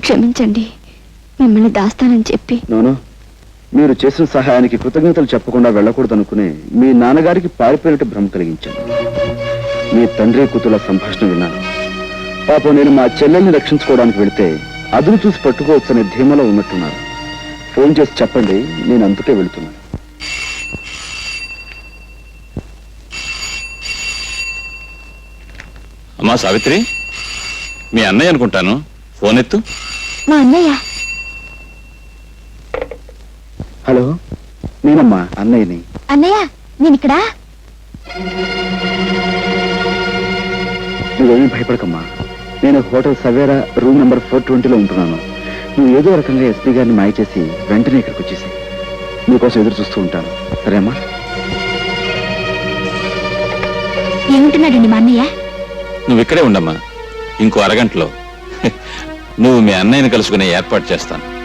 క్షమించండి. మిమ్మల్ని దాస్తానని చెప్పి. నోను మీరు చేసిన సహాయానికి కృతజ్ఞతలు చెప్పకుండా వెళ్ళకూడదనుకునే మీ నాన్నగారికి పారిపోయినట్టు భ్రమ కలిగించాను. మీ తండ్రి కూతుల సంభాషణ విన్నాను. పాపం నేను మా చెల్లెల్ని రక్షించుకోవడానికి వెళితే అదును చూసి పట్టుకోవచ్చనే ధీమలో ఉన్నట్టున్నారు. ఫోన్ చేసి చెప్పండి నేను అందుకే వెళుతున్నాను. అమ్మా సావిత్రి మీ అన్నయ్య అనుకుంటాను. ఫోన్ ఎత్తు మా అన్నయ్య. హలో నేనమ్మా అన్నయ్యని. అన్నయ్య నేను ఇక్కడ నువ్వేమీ భయపడకమ్మా. నేను hotel Savera room number four ట్వంటీలో ఉంటున్నాను. నువ్వు ఏదో రకంగా ఎస్పీ గారిని మాయ చేసి వెంటనే ఇక్కడికి వచ్చేసి నీకోసం ఎదురు చూస్తూ ఉంటాను. సరేమ్మా ఏముంటున్నాడండి మా అన్నయ్య? నువ్వు ఇక్కడే ఉండమ్మా. ఇంకో అరగంటలో. నువ్వు మీ అన్నయ్యని కలుసుకునే ఏర్పాటు చేస్తాను.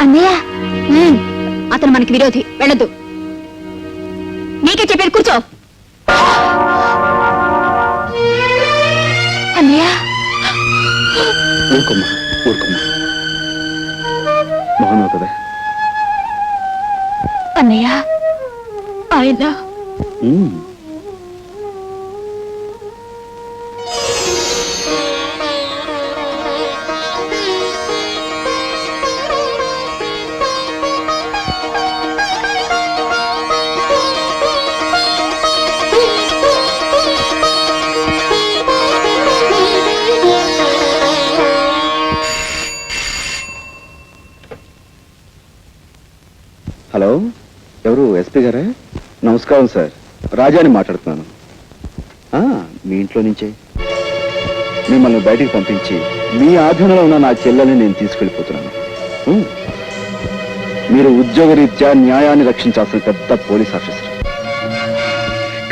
అన్నయ్య అతను మనకి విరోధి. వెళ్ళొద్దు. నీకే చెప్పారు కూర్చో. అన్నయ్య. ఊరుకోమ్మా ఊరుకోమ్మా. మౌనం కదా? అన్నయ్య. ఆయన. హలో ఎవరు ఎస్పీ గారా? నమస్కారం సార్. రాజాని మాట్లాడుతున్నాను. మీ ఇంట్లో నుంచే. మిమ్మల్ని బయటికి పంపించి మీ ఆధీనంలో ఉన్న నా చెల్లెల్ని నేను తీసుకెళ్ళిపోతున్నాను. మీరు ఉద్యోగరీత్యా న్యాయాన్ని రక్షించాల్సిన పెద్ద పోలీస్ ఆఫీసర్.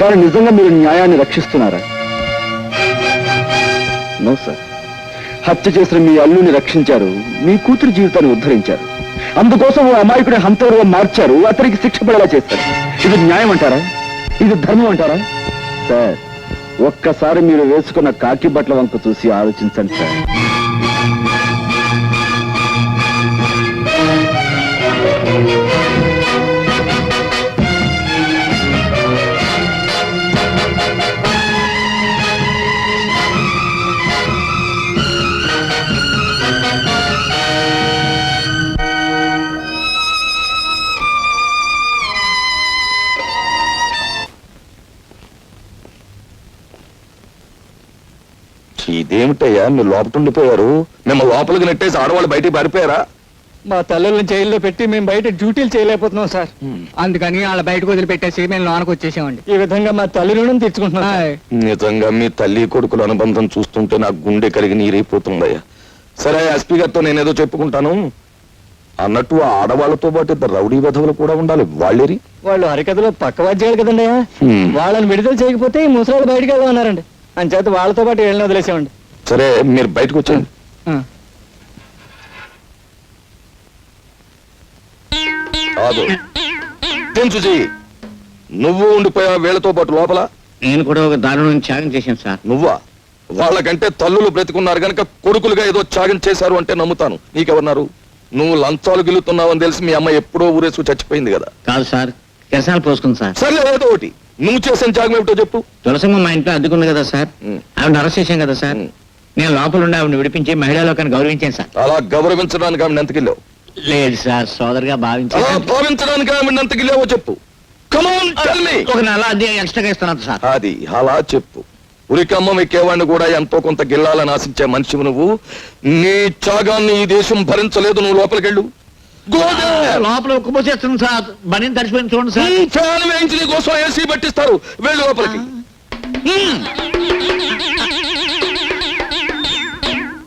కానీ నిజంగా మీరు న్యాయాన్ని రక్షిస్తున్నారా? No sir. హత్య చేసిన మీ అల్లుని రక్షించారు మీ కూతురు జీవితాన్ని ఉద్ధరించారు. అందుకోసం ఓ అమాయకుడి హంతవరుగా మార్చారు. అతనికి శిక్ష పడేలా చేస్తారు. ఇది న్యాయం అంటారా? ఇది ధర్మం అంటారా? సార్ ఒక్కసారి మీరు వేసుకున్న కాకి బట్టల వంక చూసి ఆలోచించండి సార్. ఇదేమిటయ్యా? మీరు లోపల ఉండిపోయారు మేము లోపలికి నెట్టేసి ఆడవాళ్ళు బయటికి పారిపోయారా? మా తల్లుల్ని జైల్లో పెట్టి మేము బయట డ్యూటీలు చేయలేకపోతున్నాం సార్. అందుకని వాళ్ళ బయటకు వదిలిపెట్టేసి మేము లోనకు వచ్చేసామండి. ఈ విధంగా మా తల్లి రుణం తీర్చుకుంటున్నాం సార్. నిజంగా మీ తల్లి కొడుకుల అనుబంధం చూస్తుంటే నాకు గుండె కలిగి నీరైపోతుందయ్యా. సరే ఎస్పీ గారితో నేనేదో చెప్పుకుంటాను. అన్నట్టు ఆ ఆడవాళ్ళతో పాటు ఇద్దరు రౌడీ విధవులు కూడా ఉండాలి. వాళ్ళేరి? వాళ్ళు హరికథలో పక్క వాద్యాలు కదండి. వాళ్ళని విడుదల చేయకపోతే ఈ ముసలాళ్ళు బయటకు వెళ్దామన్నారండి అంచేత వాళ్ళతో పాటు వెళ్ళిన వదిలేసామండి సరే మీరు బయటకు వచ్చేయండి. కాదు నువ్వు ఉండిపోయా వీళ్ళతో పాటు లోపల? నేను కూడా ఒక దారుణం త్యాగం చేశాను సార్. నువ్వా? వాళ్ళకంటే తల్లులు బ్రతికున్నారు గనక కొడుకులుగా ఏదో త్యాగం చేశారు అంటే నమ్ముతాను. నీకెవరున్నారు? నువ్వు లంచాలు గిలుతున్నావని తెలిసి మీ అమ్మ ఎప్పుడో ఊరేసుకు చచ్చిపోయింది కదా. కాదు సార్. కిరసాలు పోసుకుంది సార్. ఏదో ఒకటి నువ్వు చేసిన త్యాగం ఏమిటో చెప్పు. తులసమ్మ మా ఇంట్లో అద్దుకుంది కదా సార్. ఆవిడ అరెస్ట్ చేశాం కదా సార్. నేను లోపల ఉండి ఆవిడ విడిపించి మహిళా లోకాన్ని గౌరవించాను సార్. అలా గౌరవించడానికి ఆమెను ఎంతకిల్లావు లేదు సార్ సోదరుగా అలా భావించాను భావించడానికి ఆమెను ఎంతకిల్లావో చెప్పు. కమాన్ ఒక నెల అద్దె ఎక్స్ట్రాగా ఇస్తున్నాను సార్. అది అలా చెప్పు. ఉరికమ్మం ఎక్కేవాడిని కూడా ఎంతో కొంత గిల్లాలని ఆశించే మనిషివి నువ్వు. నీ త్యాగాన్ని ఈ దేశం భరించలేదు. నువ్వు లోపలికెళ్ళు. లోపల ఉక్కుపోసేస్తుంది సార్. బనీని తడిచిపోయింది చూడండి సార్. ఫ్యాన్ వేయించి కోసం ఏసీ పెట్టిస్తారు. వెళ్ళు లోపలికి.